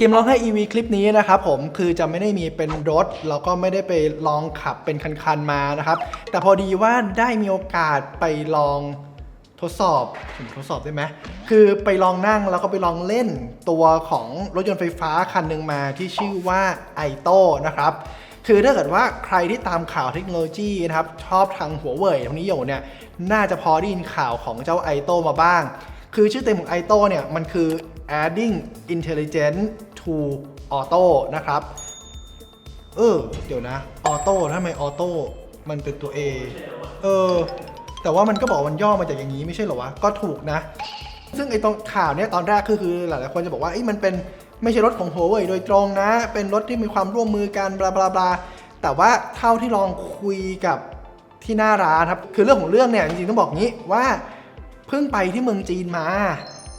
เกมร้องให้ EV คลิปนี้นะครับผมคือจะไม่ได้มีเป็นรถ แล้วก็ไม่ได้ไปลองขับเป็นคันๆมานะครับ แต่พอดีว่าได้มีโอกาสไปลองทดสอบผมทดสอบได้ไหมคือไปลองนั่งแล้วก็ไปลองเล่นตัวของรถยนต์ไฟฟ้าคันหนึ่งมาที่ชื่อว่าไอโต้นะครับ คือถ้าเกิดว่าใครที่ตามข่าวเทคโนโลยีนะครับ ชอบทางหัวเว่ยตรงนี้อยู่เนี่ย น่าจะพอได้ยินข่าวของเจ้าไอโต้มาบ้าง คือชื่อเต็มของไอโต้เนี่ยมันคือ adding intelligence to auto นะครับ เออ เดี๋ยวนะ ออโต้ทำไมออโต้มันเป็นตัว A เออ แต่ว่ามันก็บอกมันย่อมาจากอย่างนี้ไม่ใช่เหรอวะ ก็ถูกนะ ซึ่งไอ้ตรงข่าวเนี้ยตอนแรกคือคือหลายๆคนจะบอกว่าไอ้มันเป็นไม่ใช่รถของ Huawei โดยตรงนะ เป็นรถที่มีความร่วมมือกันบลาบลาบลาแต่ว่าเท่าที่ลองคุยกับที่หน้าร้านครับ คือเรื่องของเรื่องเนี่ยจริงๆต้องบอกงี้ว่าเพิ่งไปที่เมืองจีนมา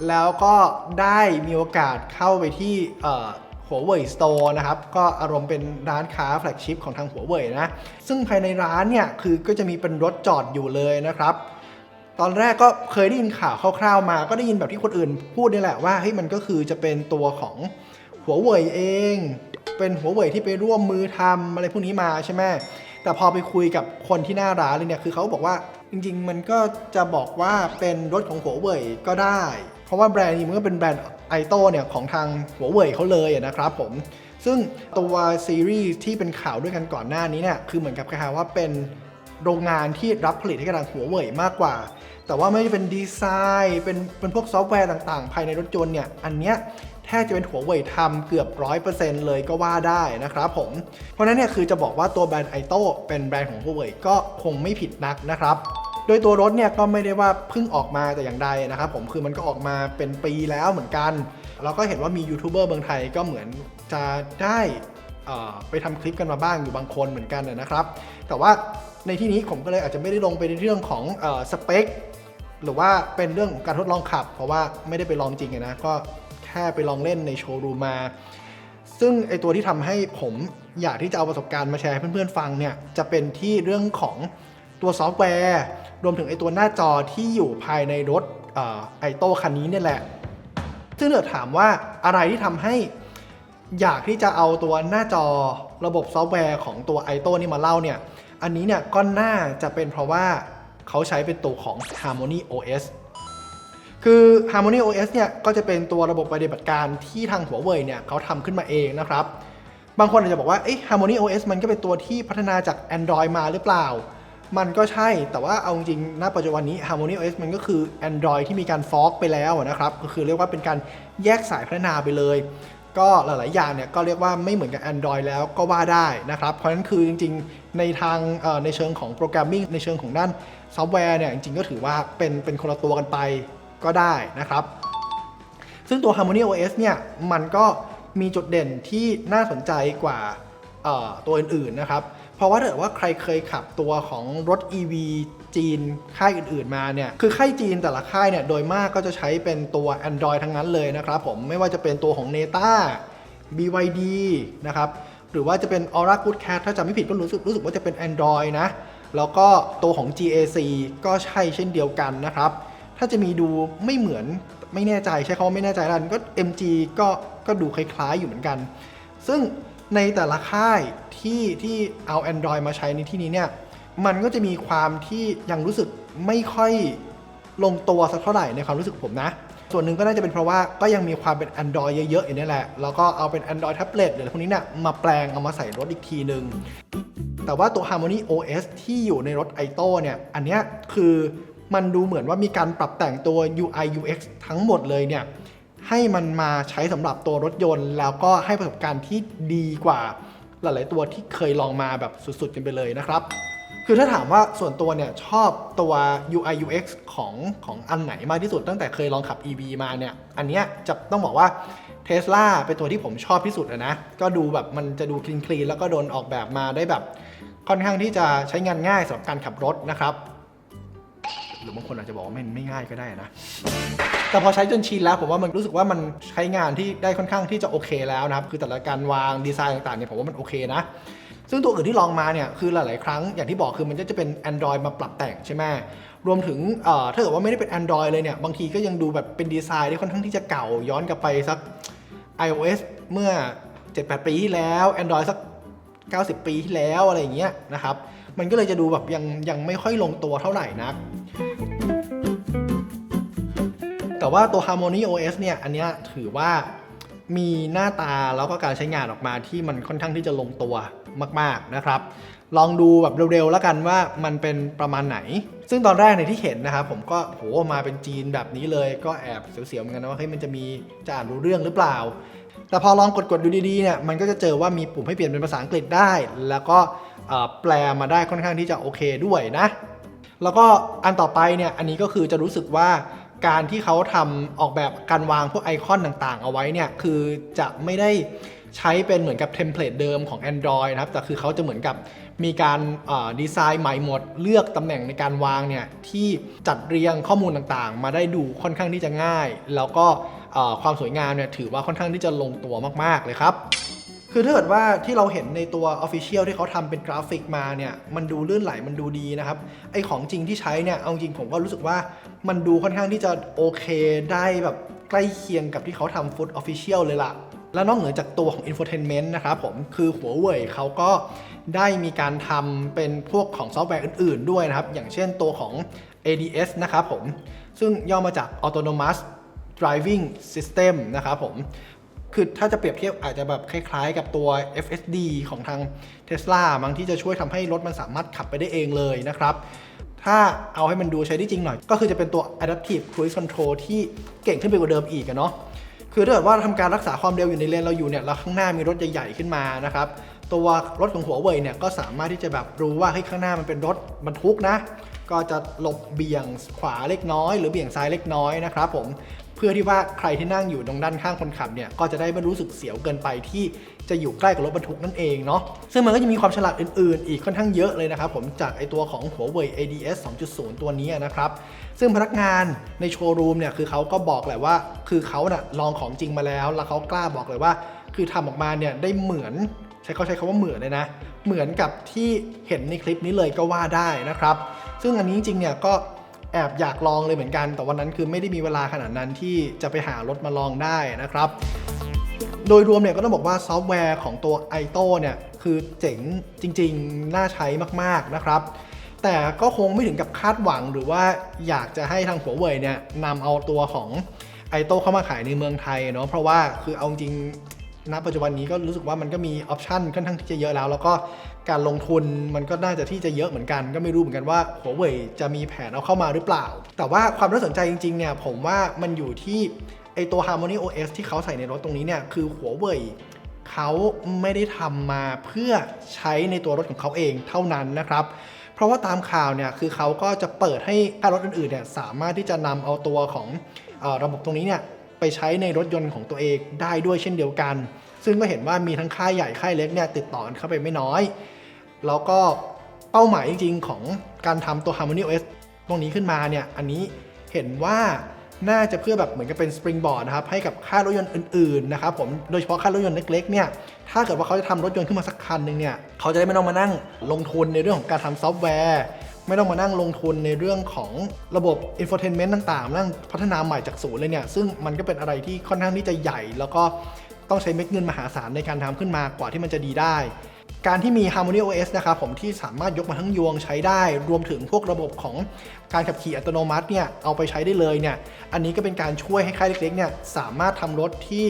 แล้วก็ได้มีโอกาสเข้าไปที่หัวเว่ยสโตร์นะครับ ก็อารมณ์เป็นร้านค้าแฟลกชิพของทางหัวเว่ยนะ ซึ่งภายในร้านเนี่ย คือก็จะมีเป็นรถจอดอยู่เลยนะครับ ตอนแรกก็เคยได้ยินข่าวคร่าวๆมา ก็ได้ยินแบบที่คนอื่นพูดนี่แหละว่าเฮ้ยมันก็คือจะเป็นตัวของหัวเว่ยเอง เป็นหัวเว่ยที่ไปร่วมมือทำอะไรพวกนี้มาใช่ไหมแต่พอไปคุยกับคนที่หน้าร้านเลยเนี่ย คือเขาบอกว่าจริงๆ มันก็จะบอกว่าเป็นรถของหัวเว่ยก็ได้ เพราะว่าแบรนด์นี้มันก็เป็นแบรนด์ไอโต้เนี่ยของทางหัวเว่ยเขาเลยนะครับผม ซึ่งตัวซีรีส์ที่เป็นข่าวด้วยกันก่อนหน้านี้เนี่ยคือเหมือนกับคล้ายๆว่าเป็นโรงงานที่รับผลิตให้กับทางหัวเว่ยมากกว่า แต่ว่าไม่ได้เป็นดีไซน์เป็นเป็นพวกซอฟต์แวร์ต่างๆ ภายในรถยนต์เนี่ยอันเนี้ยแทบจะเป็นหัวเว่ยทำเกือบร้อยเปอร์เซ็นต์เลยก็ว่าได้นะครับผม เพราะนั้นเนี่ยคือจะบอกว่าตัวแบรนด์ไอโต้เป็นแบรนด์ของหัวเว่ยก็คงไม่ผิดนักนะครับ โดยตัวรถเนี่ยก็ไม่ได้ว่าเพิ่งออกมาแต่อย่างใดนะครับผมคือมันก็ออกมาเป็นปีแล้วเหมือนกัน เราก็เห็นว่ามียูทูบเบอร์เมืองไทยก็เหมือนจะได้ไปทำคลิปกันมาบ้างอยู่บางคนเหมือนกันนะครับ แต่ว่าในที่นี้ผมก็เลยอาจจะไม่ได้ลงไปในเรื่องของอสเปคหรือว่าเป็นเรื่องของการทดลองขับ เพราะว่าไม่ได้ไปลองจริงนะก็แค่ไปลองเล่นในโชว์รูมมา ซึ่งไอตัวที่ทำให้ผมอยากที่จะเอาประสบการณ์มาแชร์ให้เพื่อนๆฟังเนี่ยจะเป็นที่เรื่องของ ตัวซอฟต์แวร์ รวมถึงไอตัวหน้าจอที่อยู่ภายในรถไอโต้คันนี้เนี่ยแหละ ซึ่งเดี๋ยวถามว่าอะไรที่ทำให้อยากที่จะเอาตัวหน้าจอระบบซอฟต์แวร์ของตัว i อโต้นี่มาเล่าเนี่ย อันนี้เนี่ยก็น่าจะเป็นเพราะว่าเขาใช้เป็นตัวของ Harmony OS คือ Harmony OS เนี่ยก็จะเป็นตัวระบบปฏิบัติการที่ทางหัวเว่ยเนี่ยเขาทำขึ้นมาเองนะครับ บางคนอาจจะบอกว่าเอ๊ะ Harmony OS มันก็เป็นตัวที่พัฒนาจาก Android มาหรือเปล่า มันก็ใช่ แต่ว่าเอาจริงๆณปัจจุบันนี้ Harmony OS มันก็คือ Android ที่มีการฟอกไปแล้วนะครับ ก็คือเรียกว่าเป็นการแยกสายพัฒนาไปเลย ก็หลาย ๆ อย่างเนี่ยก็เรียกว่าไม่เหมือนกับ Android แล้วก็ว่าได้นะครับ เพราะฉะนั้นคือจริง ๆ ในทางในเชิงของโปรแกรมมิ่งในเชิงของด้านซอฟต์แวร์เนี่ยจริง ๆ ก็ถือว่าเป็นเป็นคนละตัวกันไปก็ได้นะครับ ซึ่งตัว Harmony OS เนี่ยมันก็มีจุดเด่นที่น่าสนใจกว่าตัวอื่น ๆ นะครับ เพราะว่าถ้าเกิดว่าใครเคยขับตัวของรถ EV จีนค่ายอื่นๆมาเนี่ยคือค่ายจีนแต่ละค่ายเนี่ยโดยมากก็จะใช้เป็นตัว Android ทั้งนั้นเลยนะครับผมไม่ว่าจะเป็นตัวของ Neta BYD นะครับหรือว่าจะเป็น Aura Good Cat ถ้าจำไม่ผิดก็รู้สึกรู้สึกว่าจะเป็น Android นะ แล้วก็ตัวของ GAC ก็ใช่เช่นเดียวกันนะครับ ถ้าจะมีดูไม่เหมือนไม่แน่ใจใช้คำว่าไม่แน่ใจแล้วกันก็ MG ก็ก็ดูคล้ายๆอยู่เหมือนกัน ซึ่ง ในแต่ละค่ายที่ที่เอา Android มาใช้ในที่นี้เนี่ย มันก็จะมีความที่ยังรู้สึกไม่ค่อยลงตัวสักเท่าไหร่ในความรู้สึกผมนะ ส่วนหนึ่งก็น่าจะเป็นเพราะว่าก็ยังมีความเป็น Android เยอะๆอย่างนี้แหละ แล้วก็เอาเป็น Android tablet หรือพวกนี้เนี่ยมาแปลงเอามาใส่รถอีกทีหนึ่งแต่ว่าตัว Harmony OS ที่อยู่ในรถ i อโต้เนี่ย อันเนี้ยคือมันดูเหมือนว่ามีการปรับแต่งตัว UI UX ทั้งหมดเลยเนี่ย ให้มันมาใช้สำหรับตัวรถยนต์ แล้วก็ให้ประสบการณ์ที่ดีกว่าหลาย ๆ ตัวที่เคยลองมาแบบสุด ๆ กันไปเลยนะครับ คือถ้าถามว่าส่วนตัวเนี่ยชอบตัว UI UX ของของอันไหนมากที่สุดตั้งแต่เคยลองขับ EV มาเนี่ย อันเนี้ยจะต้องบอกว่า Tesla เป็นตัวที่ผมชอบที่สุดนะ ก็ดูแบบมันจะดูคลีนคลีนแล้วก็โดนออกแบบมาได้แบบ ค่อนข้างที่จะใช้งานง่ายสำหรับการขับรถนะครับ รือบางคนอาจจะบอกว่าไม่ไม่ง่ายก็ได้นะ แต่พอใช้จนชินแล้วผมว่ามันรู้สึกว่ามันใช้งานที่ได้ค่อนข้างที่จะโอเคแล้วนะครับ คือแต่ละการวางดีไซน์ต่างๆเนี่ยผมว่ามันโอเคนะซึ่งตัวอื่นที่ลองมาเนี่ยคือหลาย ๆ ครั้งอย่างที่บอกคือมันก็จะเป็น Android มาปรับแต่งใช่ไหมรวมถึงเอ่อถ้าเกิดว่าไม่ได้เป็น Android เลยเนี่ย บางทีก็ยังดูแบบเป็นดีไซน์ที่ค่อนข้างที่จะเก่าย้อนกลับไปสัก iOS เมื่อ 7-8 ปีที่แล้ว Android สัก 90 ปีที่แล้วอะไรอย่างเงี้ยนะครับ มันก็เลยจะดูแบบยังยังไม่ค่อยลงตัวเท่าไหร่นัก แต่ว่าตัว Harmony OS เนี่ย อันเนี้ยถือว่ามีหน้าตาแล้วก็การใช้งานออกมาที่มันค่อนข้างที่จะลงตัวมาก ๆ นะครับ ลองดูแบบเร็วๆ แล้วกันว่ามันเป็นประมาณไหน ซึ่งตอนแรกในที่เห็นนะครับ ผมก็โหมาเป็นจีนแบบนี้เลย ก็แอบเสียวๆเหมือนกันนะว่าเฮ้ยมันจะมีจะอ่านรู้เรื่องหรือเปล่า แต่พอลองกดๆดูดีๆเนี่ยมันก็จะเจอว่ามีปุ่มให้เปลี่ยนเป็นภาษาอังกฤษได้ แล้วก็แปลมาได้ค่อนข้างที่จะโอเคด้วยนะแล้วก็อันต่อไปเนี่ยอันนี้ก็คือจะรู้สึกว่า การที่เขาทำออกแบบการวางพวกไอคอนต่างๆ เอาไว้เนี่ย คือจะไม่ได้ใช้เป็นเหมือนกับเทมเพลตเดิมของ Android นะครับ แต่คือเขาจะเหมือนกับมีการออดีไซน์ใหม่หมด เลือกตำแหน่งในการวางเนี่ย ที่จัดเรียงข้อมูลต่างๆ มาได้ดูค่อนข้างที่จะง่าย แล้วก็ความสวยงามเนี่ยถือว่าค่อนข้างที่จะลงตัวมากๆเลยครับ คือถ้าเกิดว่าที่เราเห็นในตัว Official ที่เขาทำเป็นกราฟิกมาเนี่ยมันดูลื่นไหลมันดูดีนะครับ ไอของจริงที่ใช้เนี่ยเอาจริงผมก็รู้สึกว่ามันดูค่อนข้างที่จะโอเคได้แบบใกล้เคียงกับที่เขาทำ Foot Official เลยล่ะ แล้วนอกเหนือจากตัวของ Infotainment นะครับผมคือหัวเว่ยเขาก็ได้มีการทำเป็นพวกของซอฟต์แวร์อื่นๆด้วยนะครับ อย่างเช่นตัวของ ADS นะครับผม ซึ่งย่อมาจาก Autonomous Driving System นะครับผม คือถ้าจะเปรียบเทียบอาจจะแบบคล้ายๆ กับตัว FSD ของทาง Tesla บางที่จะช่วยทำให้รถมันสามารถขับไปได้เองเลยนะครับ ถ้าเอาให้มันดูใช้ได้จริงหน่อย ก็คือจะเป็นตัว Adaptive Cruise Control ที่เก่งขึ้นไปกว่าเดิมอีกอะเนาะคือถ้าเกิดว่าทำการรักษาความเร็วอยู่ในเลนเราอยู่เนี่ยแล้วข้างหน้ามีรถใหญ่ๆขึ้นมานะครับ ตัวรถของหัวเว่ยเนี่ยก็สามารถที่จะแบบรู้ว่าเฮ้ยข้างหน้ามันเป็นรถบรรทุกนะ ก็จะหลบเบี่ยงขวาเล็กน้อย หรือเบี่ยงซ้ายเล็กน้อยนะครับผม เพื่อที่ว่าใครที่นั่งอยู่ตรงด้านข้างคนขับเนี่ยก็จะได้ไม่รู้สึกเสียวเกินไปที่จะอยู่ใกล้กับรถบรรทุกนั่นเองเนาะซึ่งมันก็จะมีความฉลาดอื่นๆ อีกค่อนข้างเยอะเลยนะครับผมจากไอตัวของหัวเว่ย ADS 2.0 ตัวนี้นะครับซึ่งพนักงานในโชว์รูมเนี่ยคือเขาก็บอกแหละว่า คือเขาน่ะลองของจริงมาแล้ว แล้วเขากล้าบอกเลยว่า คือทำออกมาเนี่ยได้เหมือนใช้เขาใช้คำว่าเหมือนเลยนะ เหมือนกับที่เห็นในคลิปนี้เลยก็ว่าได้นะครับ ซึ่งอันนี้จริงเนี่ยก็ แอบอยากลองเลยเหมือนกัน แต่วันนั้นคือไม่ได้มีเวลาขนาดนั้นที่จะไปหารถมาลองได้นะครับ โดยรวมเนี่ยก็ต้องบอกว่าซอฟต์แวร์ของตัว i t o เนี่ยคือเจ๋งจริงๆ น่าใช้มากๆนะครับ แต่ก็คงไม่ถึงกับคาดหวังหรือว่าอยากจะให้ทางหัวเว่ยเนี่ยนำเอาตัวของ i t o เข้ามาขายในเมืองไทยเนาะเพราะว่าคือเอาจริงณปัจจุบันนี้ก็รู้สึกว่ามันก็มีออปชันค่อนข้างที่จะเยอะแล้ว แล้วก็ การลงทุนมันก็น่าจะที่จะเยอะเหมือนกัน ก็ไม่รู้เหมือนกันว่าหัวเว่ยจะมีแผนเอาเข้ามาหรือเปล่า แต่ว่าความน่าสนใจจริงๆเนี่ยผมว่ามันอยู่ที่ไอตัว Harmony OS ที่เขาใส่ในรถตรงนี้เนี่ยคือหัวเว่ยเขาไม่ได้ทำมาเพื่อใช้ในตัวรถของเขาเองเท่านั้นนะครับ เพราะว่าตามข่าวเนี่ยคือเขาก็จะเปิดให้ค่ารถอื่นๆเนี่ยสามารถที่จะนำเอาตัวของอระบบตรงนี้เนี่ย ไปใช้ในรถยนต์ของตัวเองได้ด้วยเช่นเดียวกัน ซึ่งก็เห็นว่ามีทั้งค่ายใหญ่ค่ายเล็กเนี่ยติดต่อเข้าไปไม่น้อย แล้วก็เป้าหมายจริงๆ ของการทำตัว Harmony OS ตรงนี้ขึ้นมาเนี่ยอันนี้เห็นว่าน่าจะเพื่อแบบเหมือนกับเป็น springboard นะครับให้กับค่ายรถยนต์อื่นๆนะครับผมโดยเฉพาะค่ายรถยนต์เล็กๆเนี่ยถ้าเกิดว่าเขาจะทำรถยนต์ขึ้นมาสักคันหนึ่งเนี่ยเขาจะได้ไม่ต้องมานั่งลงทุนในเรื่องของการทำซอฟต์แวร์ ไม่ต้องมานั่งลงทุนในเรื่องของระบบ infotainment ต่างๆ นั่งพัฒนาใหม่จากศูนย์เลยเนี่ย ซึ่งมันก็เป็นอะไรที่ค่อนข้างที่จะใหญ่ แล้วก็ต้องใช้เม็ดเงินมหาศาลในการทำขึ้นมากว่าที่มันจะดีได้ การที่มี Harmony OS นะครับผมที่สามารถยกมาทั้งยวงใช้ได้ รวมถึงพวกระบบของการขับขี่อัตโนมัติเนี่ยเอาไปใช้ได้เลยเนี่ย อันนี้ก็เป็นการช่วยให้ค่ายเล็กๆเนี่ยสามารถทำรถที่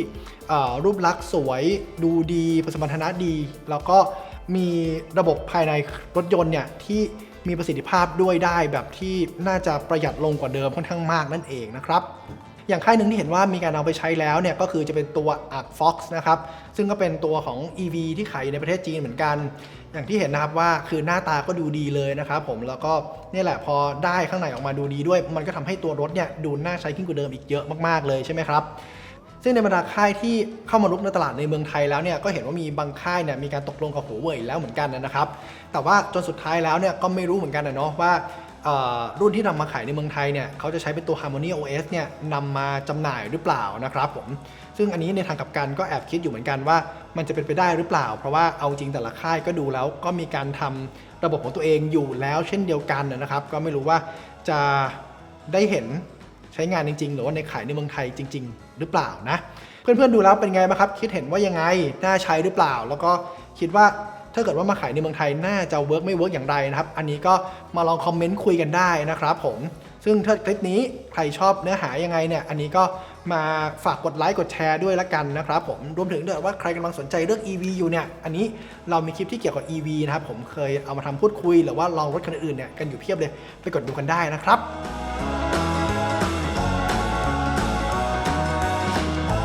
รูปลักษณ์สวยดูดีประสมรรถนะดี แล้วก็มีระบบภายในรถยนต์เนี่ยที่ มีประสิทธิภาพด้วยได้แบบที่น่าจะประหยัดลงกว่าเดิมค่อนข้างมากนั่นเองนะครับอย่างค่ายหนึ่งที่เห็นว่ามีการเอาไปใช้แล้วเนี่ยก็คือจะเป็นตัว Arc Fox นะครับ ซึ่งก็เป็นตัวของ EV ที่ขายอยู่ในประเทศจีนเหมือนกัน อย่างที่เห็นนะครับว่าคือหน้าตาก็ดูดีเลยนะครับผมแล้วก็นี่แหละพอได้ข้างในออกมาดูดีด้วย มันก็ทำให้ตัวรถเนี่ยดูน่าใช้ขึ้นกว่าเดิมอีกเยอะมากๆเลยใช่ไหมครับ ซึ่งในบรรดาค่ายที่เข้ามาลุกในตลาดในเมืองไทยแล้วเนี่ยก็เห็นว่ามีบางค่ายเนี่ยมีการตกลงกับหัวเว่ยแล้วเหมือนกันนะครับ แต่ว่าจนสุดท้ายแล้วเนี่ยก็ไม่รู้เหมือนกันนะเนาะว่ารุ่นที่นำมาขายในเมืองไทยเนี่ยเขาจะใช้เป็นตัว Harmony OS เนี่ยนำมาจำหน่ายหรือเปล่านะครับผม ซึ่งอันนี้ในทางกลับกันก็แอบคิดอยู่เหมือนกันว่า มันจะเป็นไปได้หรือเปล่า เพราะว่าเอาจริงแต่ละค่ายก็ดูแล้วก็มีการทำระบบของตัวเองอยู่แล้วเช่นเดียวกันนะครับ ก็ไม่รู้ว่าจะได้เห็น ใช้งานจริง ๆ หรือว่าในขายในเมืองไทยจริง ๆ หรือเปล่านะ เพื่อนๆดูแล้วเป็นไงบ้างครับ คิดเห็นว่ายังไง น่าใช้หรือเปล่า แล้วก็คิดว่าถ้าเกิดว่ามาขายในเมืองไทยน่าจะเวิร์กไม่เวิร์กอย่างไรนะครับ อันนี้ก็มาลองคอมเมนต์คุยกันได้นะครับผม ซึ่งถ้าคลิปนี้ใครชอบเนื้อหายังไงเนี่ย อันนี้ก็มาฝากกดไลค์กดแชร์ด้วยละกันนะครับผม รวมถึงถ้าเกิดว่าใครกำลังสนใจเรื่อง EV อยู่เนี่ย อันนี้เรามีคลิปที่เกี่ยวกับ EV นะครับ ผมเคยเอามาทำพูดคุยหรือว่าลองรถคันอื่นเนี่ยกันอยู่เพียบเลย ไปกดดูกันได้นะครับ